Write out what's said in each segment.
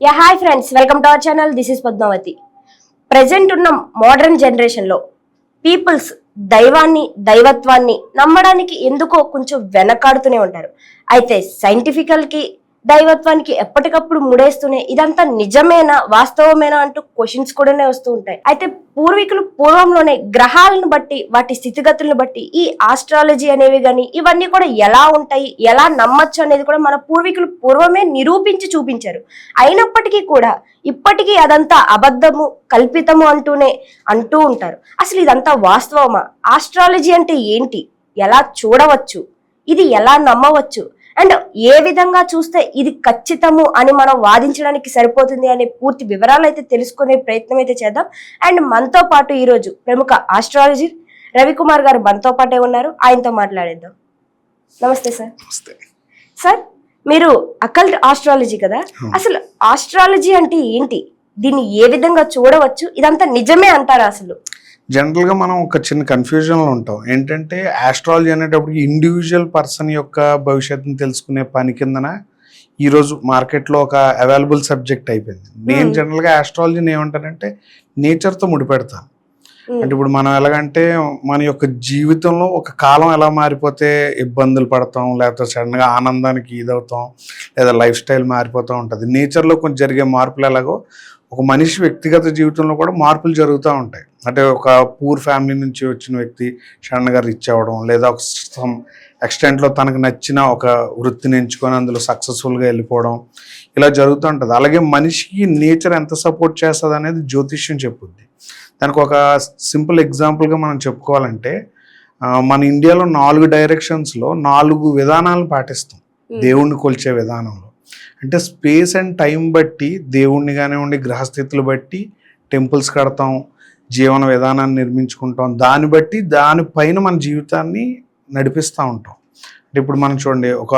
Yeah hi friends welcome to our channel this is Padmavathi present ఉన్న modern జనరేషన్లో peoples దైవాన్ని దైవత్వాన్ని నమ్మడానికి ఎందుకో కొంచెం వెనకాడుతూనే ఉంటారు. అయితే సైంటిఫికల్కి దైవత్వానికి ఎప్పటికప్పుడు ముడేస్తూనే ఇదంతా నిజమేనా వాస్తవమేనా అంటూ క్వశ్చన్స్ కూడానే వస్తూ ఉంటాయి. అయితే పూర్వీకులు పూర్వంలోనే గ్రహాలను బట్టి వాటి స్థితిగతులను బట్టి ఈ ఆస్ట్రాలజీ అనేవి కానీ ఇవన్నీ కూడా ఎలా ఉంటాయి ఎలా నమ్మచ్చు అనేది కూడా మన పూర్వీకులు పూర్వమే నిరూపించి చూపించారు. అయినప్పటికీ కూడా ఇప్పటికీ అదంతా అబద్ధము కల్పితము అంటూనే అంటూ ఉంటారు. అసలు ఇదంతా వాస్తవమా? ఆస్ట్రాలజీ అంటే ఏంటి? ఎలా చూడవచ్చు? ఇది ఎలా నమ్మవచ్చు? అండ్ ఏ విధంగా చూస్తే ఇది ఖచ్చితము అని మనం వాదించడానికి సరిపోతుంది అనే పూర్తి వివరాలు అయితే తెలుసుకునే ప్రయత్నం అయితే చేద్దాం. అండ్ మనతో పాటు ఈరోజు ప్రముఖ ఆస్ట్రాలజీ రవికుమార్ గారు మనతో పాటే ఉన్నారు. ఆయనతో మాట్లాడేద్దాం. నమస్తే సార్. సార్ మీరు అకల్ట్ ఆస్ట్రాలజీ కదా? అసలు ఆస్ట్రాలజీ అంటే ఏంటి? దీన్ని ఏ విధంగా చూడవచ్చు? ఇదంతా నిజమే అంటారా అసలు? జనరల్గా మనం ఒక చిన్న కన్ఫ్యూజన్లో ఉంటాం. ఏంటంటే ఆస్ట్రాలజీ అనేటప్పటికి ఇండివిజువల్ పర్సన్ యొక్క భవిష్యత్తుని తెలుసుకునే పని కిందన ఈరోజు మార్కెట్లో ఒక అవైలబుల్ సబ్జెక్ట్ అయిపోయింది. నేను జనరల్గా ఆస్ట్రాలజీని ఏమంటానంటే నేచర్తో ముడిపెడతాను. అంటే ఇప్పుడు మనం ఎలాగంటే మన యొక్క జీవితంలో ఒక కాలం ఎలా మారిపోతే ఇబ్బందులు పడతాం లేకపోతే సడన్గా ఆనందానికి ఇదవుతాం లేదా లైఫ్ స్టైల్ మారిపోతూ ఉంటుంది. నేచర్లో కొంచెం జరిగే మార్పులు ఎలాగో ఒక మనిషి వ్యక్తిగత జీవితంలో కూడా మార్పులు జరుగుతూ ఉంటాయి. అంటే ఒక పూర్ ఫ్యామిలీ నుంచి వచ్చిన వ్యక్తి సడన్గా రిచ్ అవ్వడం లేదా ఒక సమ్ ఎక్స్టెంట్లో తనకు నచ్చిన ఒక వృత్తిని ఎంచుకొని అందులో సక్సెస్ఫుల్గా వెళ్ళిపోవడం ఇలా జరుగుతూ ఉంటుంది. అలాగే మనిషికి నేచర్ ఎంత సపోర్ట్ చేస్తుంది అనేది జ్యోతిష్యం చెప్పుద్ది. దానికి ఒక సింపుల్ ఎగ్జాంపుల్గా మనం చెప్పుకోవాలంటే మన ఇండియాలో నాలుగు డైరెక్షన్స్లో నాలుగు విధానాలు పాటిస్తాం. దేవుణ్ణి కొలిచే విధానంలో. అంటే స్పేస్ అండ్ టైం బట్టి దేవుణ్ణి కానివ్వండి గ్రహస్థితులు బట్టి టెంపుల్స్ కడతాం జీవన విధానాన్ని నిర్మించుకుంటాం. దాన్ని బట్టి దానిపైన మన జీవితాన్ని నడిపిస్తూ ఉంటాం. అంటే ఇప్పుడు మనం చూడండి ఒక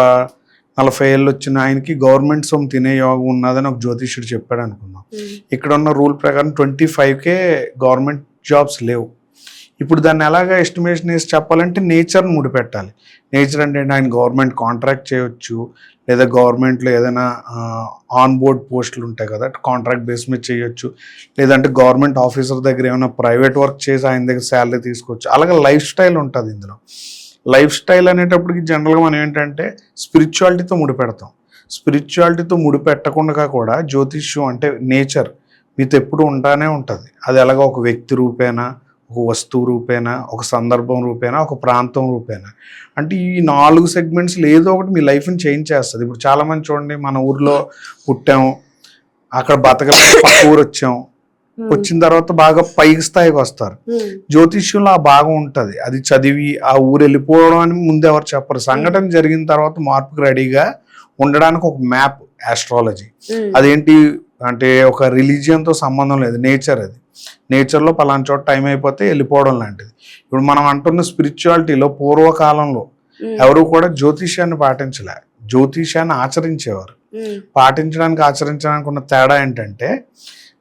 నలభై ఏళ్ళు వచ్చిన ఆయనకి గవర్నమెంట్ సొమ్ము తినే యోగం ఉన్నదని ఒక జ్యోతిష్యుడు చెప్పాడు అనుకుందాం. ఇక్కడ ఉన్న రూల్ ప్రకారం ట్వంటీ ఫైవ్కే గవర్నమెంట్ జాబ్స్ లేవు. ఇప్పుడు దాన్ని ఎలాగ ఎస్టిమేషన్ వేసి చెప్పాలంటే నేచర్ని ముడిపెట్టాలి. నేచర్ అంటే ఆయన గవర్నమెంట్ కాంట్రాక్ట్ చేయొచ్చు లేదా గవర్నమెంట్లో ఏదైనా ఆన్ బోర్డ్ పోస్టులు ఉంటాయి కదా కాంట్రాక్ట్ బేస్ మీద చేయొచ్చు. లేదంటే గవర్నమెంట్ ఆఫీసర్ దగ్గర ఏమైనా ప్రైవేట్ వర్క్ చేసి ఆయన దగ్గర శాలరీ తీసుకోవచ్చు. అలాగే లైఫ్ స్టైల్ ఉంటుంది ఇందులో. లైఫ్ స్టైల్ అనేటప్పటికి జనరల్గా మనం ఏంటంటే స్పిరిచువాలిటీతో ముడిపెడతాం. స్పిరిచువాలిటీతో ముడిపెట్టకుండా కూడా జ్యోతిష్యం అంటే నేచర్ మీతో ఎప్పుడు ఉంటానే ఉంటుంది. అది ఎలాగో ఒక వ్యక్తి రూపేనా ఒక వస్తువు రూపేనా ఒక సందర్భం రూపేనా ఒక ప్రాంతం రూపేనా? అంటే ఈ నాలుగు సెగ్మెంట్స్లో ఏదో ఒకటి మీ లైఫ్ని చేంజ్ చేస్తుంది. ఇప్పుడు చాలామంది చూడండి మన ఊర్లో పుట్టాము అక్కడ బతకలేక పక్క ఊరు వచ్చాం. వచ్చిన తర్వాత బాగా పైకి స్థాయికి వస్తారు. జ్యోతిష్యంలో ఆ భాగం ఉంటుంది. అది చదివి ఆ ఊరు వెళ్ళిపోవడం అని ముందు ఎవరు చెప్పరు. సంఘటన జరిగిన తర్వాత మార్పుకి రెడీగా ఉండడానికి ఒక మ్యాప్ ఆస్ట్రాలజీ అదేంటి అంటే ఒక రిలీజియన్తో సంబంధం లేదు. నేచర్ అది. నేచర్లో పలానా చోట టైం అయిపోతే వెళ్ళిపోవడం లాంటిది. ఇప్పుడు మనం అంటున్న స్పిరిచువాలిటీలో పూర్వకాలంలో ఎవరు కూడా జ్యోతిష్యాన్ని పాటించలే. జ్యోతిష్యాన్ని ఆచరించేవారు. పాటించడానికి ఆచరించడానికి ఉన్న తేడా ఏంటంటే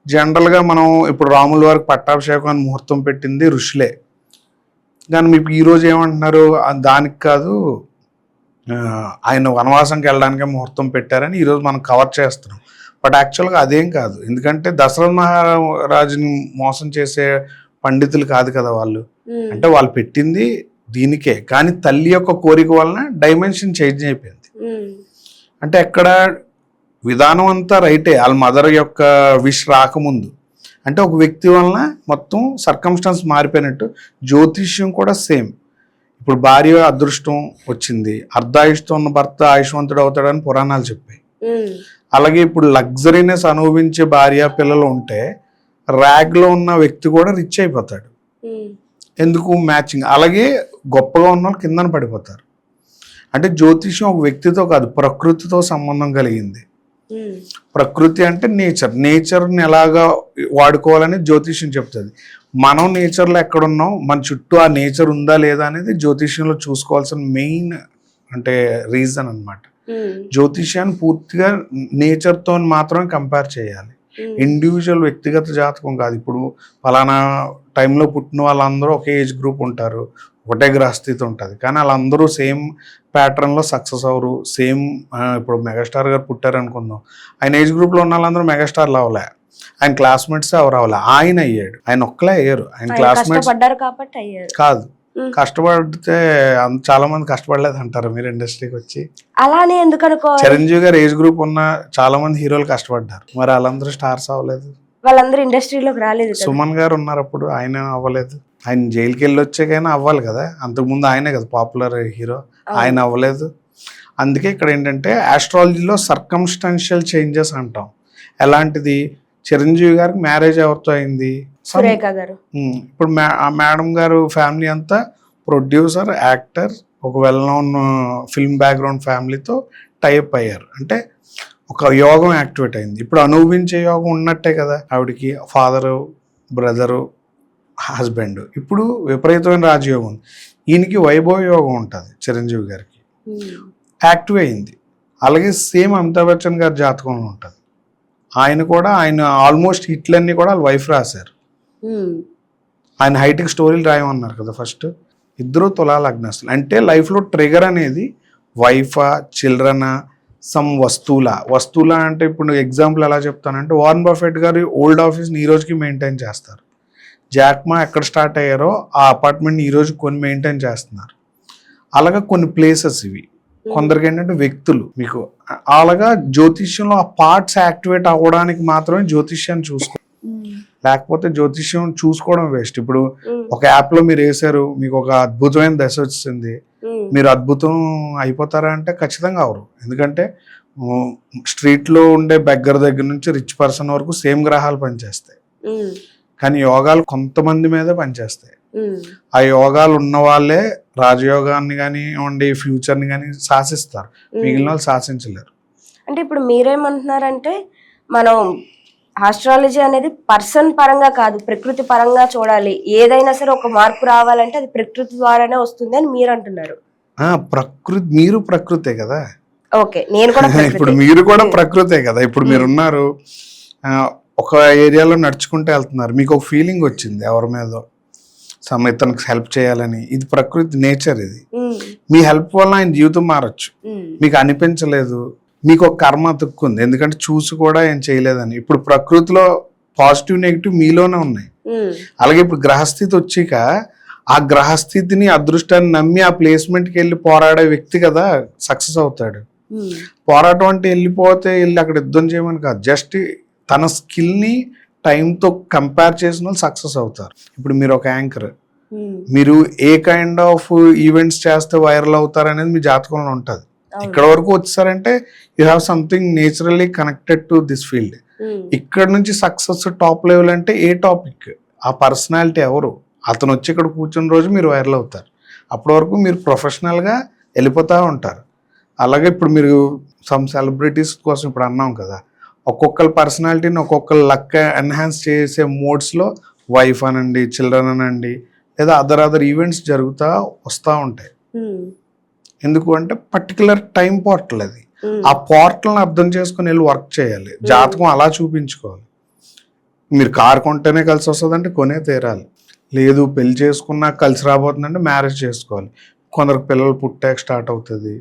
జనరల్గా మనం ఇప్పుడు రాముల వారికి పట్టాభిషేకం అని ముహూర్తం పెట్టింది ఋషులే. కానీ మీకు ఈరోజు ఏమంటున్నారు? దానికి కాదు ఆయన వనవాసంకి వెళ్ళడానికే ముహూర్తం పెట్టారని ఈరోజు మనం కవర్ చేస్తున్నాం. బట్ యాక్చువల్గా అదేం కాదు. ఎందుకంటే దశరథ మహారాజుని మోసం చేసే పండితులు కాదు కదా వాళ్ళు. అంటే వాళ్ళు పెట్టింది దీనికే. కానీ తల్లి యొక్క కోరిక వలన డైమెన్షన్ చేంజ్ అయిపోయింది. అంటే ఎక్కడ విధానం అంతా రైటే. వాళ్ళ మదర్ యొక్క విష్ రాకముందు. అంటే ఒక వ్యక్తి వలన మొత్తం సర్కమ్స్టాన్స్ మారిపోయినట్టు. జ్యోతిష్యం కూడా సేమ్ ఇప్పుడు భార్య అదృష్టం వచ్చింది. అర్ధాయుష్తో ఉన్న భర్త ఆయుష్వంతుడు అవుతాడని పురాణాలు చెప్పాయి. అలాగే ఇప్పుడు లగ్జరీనెస్ అనుభవించే భార్య పిల్లలు ఉంటే ర్యాగ్లో ఉన్న వ్యక్తి కూడా రిచ్ అయిపోతాడు. ఎందుకు? మ్యాచింగ్. అలాగే గొప్పగా ఉన్న వాళ్ళు కిందన పడిపోతారు. అంటే జ్యోతిష్యం ఒక వ్యక్తితో కాదు ప్రకృతితో సంబంధం కలిగింది. ప్రకృతి అంటే నేచర్. నేచర్ని ఎలాగా వాడుకోవాలని జ్యోతిష్యం చెప్తుంది. మనం నేచర్లో ఎక్కడున్నాం? మన చుట్టూ ఆ నేచర్ ఉందా లేదా అనేది జ్యోతిష్యంలో చూసుకోవాల్సిన మెయిన్ అంటే రీజన్ అన్నమాట. జ్యోతిష్యాన్ని పూర్తిగా నేచర్తో మాత్రమే కంపేర్ చేయాలి. ఇండివిజువల్ వ్యక్తిగత జాతకం కాదు. ఇప్పుడు ఫలానా టైంలో పుట్టిన వాళ్ళందరూ ఒకే ఏజ్ గ్రూప్ ఉంటారు. ఒకటే గ్రహస్థితి ఉంటుంది. కానీ వాళ్ళందరూ సేమ్ ప్యాటర్న్లో సక్సెస్ అవరు సేమ్ ఇప్పుడు మెగాస్టార్ గారు పుట్టారు అనుకుందాం ఆయన ఏజ్ గ్రూప్లో ఉన్న వాళ్ళందరూ మెగాస్టార్లు అవ్వలే. ఆయన క్లాస్మేట్స్ ఎవరు అవ్వలే. ఆయన అయ్యాడు. ఆయన ఒక్కలే అయ్యారు. ఆయన క్లాస్మేట్స్ కాబట్టి అయ్యారు. కాదు. కష్టపడితే చాలా మంది కష్టపడలేదు అంటారు మీరు ఇండస్ట్రీకి వచ్చి. అలానే ఎందుకు అనుకోవాలి? చిరంజీవి గారు ఏజ్ గ్రూప్ ఉన్న చాలా మంది హీరోలు కష్టపడ్డారు. మరి వాళ్ళందరూ స్టార్స్ అవ్వలేదు. వాళ్ళందరూ ఇండస్ట్రీలోకి రాలేదు సుమన్ గారు ఉన్నారు అప్పుడు ఆయన అవ్వలేదు. ఆయన జైలుకి వెళ్ళి వచ్చాకైనా అవ్వాలి కదా. అంతకుముందు ఆయనే కదా పాపులర్ హీరో ఆయన అవ్వలేదు. అందుకే ఇక్కడ ఏంటంటే ఆస్ట్రాలజీలో సర్కమ్స్టాన్షియల్ చేంజెస్ అంటాం. ఎలాంటిది? చిరంజీవి గారికి మ్యారేజ్ ఎవరితో అయింది? ఇప్పుడు ఆ మేడం గారు ఫ్యామిలీ అంతా ప్రొడ్యూసర్ యాక్టర్ ఒక వెల్ నోన్ ఫిల్మ్ బ్యాక్గ్రౌండ్ ఫ్యామిలీతో టైప్ అయ్యారు. అంటే ఒక యోగం యాక్టివేట్ అయింది. ఇప్పుడు అనుభవించే యోగం ఉన్నట్టే కదా ఆవిడకి ఫాదరు బ్రదరు హస్బెండ్. ఇప్పుడు విపరీతమైన రాజయోగం ఉంది. ఈయనకి వైభవ యోగం ఉంటుంది చిరంజీవి గారికి. యాక్టివ్ అయింది. అలాగే సేమ్ అమితాబ్ బచ్చన్ గారి జాతకంలో ఉంటుంది. ఆయన కూడా ఆయన ఆల్మోస్ట్ హిట్లన్నీ కూడా వాళ్ళ వైఫ్ రాశారు. ఆయన హైటెక్ స్టోరీలు రాయమన్నారు కదా ఫస్ట్. ఇద్దరు తులా లగ్నస్తులు అంటే లైఫ్లో ట్రిగర్ అనేది వైఫా చిల్డ్రనా సమ్ వస్తువుల. వస్తువుల అంటే ఇప్పుడు ఎగ్జాంపుల్ ఎలా చెప్తానంటే వార్న్ బఫెట్ గారు ఓల్డ్ ఆఫీస్ని ఈ రోజుకి మెయింటైన్ చేస్తారు. జాక్మా ఎక్కడ స్టార్ట్ అయ్యారో ఆ అపార్ట్మెంట్ ఈ రోజు కొన్ని మెయింటైన్ చేస్తున్నారు. అలాగా కొన్ని ప్లేసెస్ ఇవి. కొందరికి ఏంటంటే వ్యక్తులు మీకు అలాగా జ్యోతిష్యంలో ఆ పార్ట్స్ యాక్టివేట్ అవ్వడానికి మాత్రమే జ్యోతిష్యాన్ని చూసుకో ఉమ్. లేకపోతే జ్యోతిష్యం చూసుకోవడం వేస్ట్ ఇప్పుడు ఉమ్. ఒక యాప్లో మీరు వేసారు మీకు ఒక అద్భుతమైన దశ వచ్చింది. మీరు అద్భుతం అయిపోతారా అంటే ఖచ్చితంగా అవరు ఎందుకంటే స్ట్రీట్లో ఉండే బెగ్గర్ దగ్గర నుంచి రిచ్ పర్సన్ వరకు సేమ్ గ్రహాలు పనిచేస్తాయి. కానీ యోగాలు కొంతమంది మీదే పనిచేస్తాయి. ఆ యోగాలు ఉన్న వాళ్ళే రాజయోగాన్ని కానీ ఉండే ఫ్యూచర్ని కానీ శాసిస్తారు. మిగిలిన వాళ్ళు శాసించలేరు. అంటే ఇప్పుడు మీరేమంటున్నారంటే మనం ఆస్ట్రాలజీ అనేది పర్సన్ పరంగా కాదు ప్రకృతి పరంగా చూడాలి. ఏదైనా సరే ఒక మార్పు రావాలంటే అది ప్రకృతి ద్వారానే వస్తుంది అని మీరు అంటున్నారు ప్రకృతి మీరు ప్రకృతే కదా? ఓకే నేను కూడా ఇప్పుడు. మీరు కూడా. ప్రకృతే కదా? ఇప్పుడు మీరు. ఉన్నారు ఒక ఏరియాలో నడుచుకుంటూ వెళ్తున్నారు. మీకు ఒక ఫీలింగ్ వచ్చింది ఎవరి మీద. సమ్ ఇతనికి హెల్ప్ చేయాలని. ఇది ప్రకృతి నేచర్ ఇది. మీ హెల్ప్ వల్ల ఆయన జీవితం మారచ్చు. మీకు అనిపించలేదు. మీకు ఒక కర్మ అతుక్కుంది. ఎందుకంటే చూసి కూడా ఏం చేయలేదని. ఇప్పుడు ప్రకృతిలో పాజిటివ్ నెగిటివ్ మీలోనే ఉన్నాయి. అలాగే ఇప్పుడు గ్రహస్థితి వచ్చాక ఆ గ్రహస్థితిని అదృష్టాన్ని నమ్మి ఆ ప్లేస్మెంట్కి వెళ్ళి పోరాడే వ్యక్తి కదా సక్సెస్ అవుతాడు. పోరాటం అంటే వెళ్ళిపోతే వెళ్ళి అక్కడ యుద్ధం చేయమని కాదు. జస్ట్ తన స్కిల్ని టైంతో కంపేర్ చేసిన వాళ్ళు సక్సెస్ అవుతారు. ఇప్పుడు మీరు ఒక యాంకర్ ఉమ్. మీరు ఏ కైండ్ ఆఫ్ ఈవెంట్స్ చేస్తే వైరల్ అవుతారు అనేది మీ జాతకంలో ఉంటుంది. ఇక్కడ వరకు వచ్చారంటే you have something naturally connected to this field. ఇక్కడ నుంచి సక్సెస్ టాప్ లెవెల్ అంటే ఏ టాపిక్ ఆ పర్సనాలిటీ ఎవరు? అతను వచ్చి ఇక్కడ కూర్చున్న రోజు మీరు వైరల్ అవుతారు. అప్పటి వరకు మీరు ప్రొఫెషనల్గా వెళ్ళిపోతూ ఉంటారు. అలాగే ఇప్పుడు మీరు సమ్ సెలబ్రిటీస్ కోసం ఇప్పుడు అన్నాం కదా. ఒక్కొక్కరి పర్సనాలిటీని ఒక్కొక్కరు లక్ ఎన్హాన్స్ చేసే మోడ్స్లో వైఫ్ అనండి చిల్డ్రన్ అనండి లేదా అదర్ అదర్ ఈవెంట్స్ జరుగుతూ వస్తూ ఉంటాయి. ఎందుకు అంటే పర్టికులర్ టైం పోర్టల్ అది. ఆ పోర్టల్ని అర్థం చేసుకుని వెళ్ళి వర్క్ చేయాలి. జాతకం అలా చూపించుకోవాలి. మీరు కార్ కొంటేనే కలిసి వస్తుందంటే కొనే తీరాలి. లేదు పెళ్ళి చేసుకున్నా కలిసి రాబోతుందంటే మ్యారేజ్ చేసుకోవాలి. కొందరికి పిల్లలు పుట్టాక స్టార్ట్ అవుతుంది.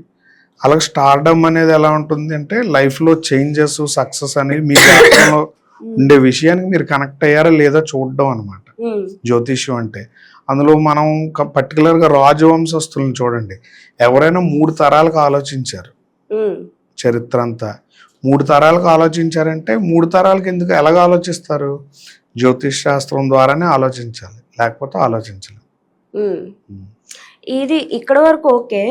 అలాగే స్టార్డమ్ అనేది ఎలా ఉంటుంది అంటే లైఫ్లో చేంజెస్ సక్సెస్ అనేది మీ జాతకంలో ఉండే విషయానికి మీరు కనెక్ట్ అయ్యారా లేదా చూడడం అనమాట ఉమ్. జ్యోతిష్యం అంటే. అందులో మనం పర్టికులర్గా రాజవంశస్తులను చూడండి. ఎవరైనా మూడు తరాలకు ఆలోచించారు. ఉమ్. చరిత్ర అంతా. మూడు తరాలకు ఆలోచించారంటే మూడు తరాలకు ఎందుకు ఎలాగ ఆలోచిస్తారు? జ్యోతిష్ శాస్త్రం ద్వారానే ఆలోచించాలి లేకపోతే ఆలోచించలేం. ఉమ్. ఇది ఇక్కడ వరకు ఓకే.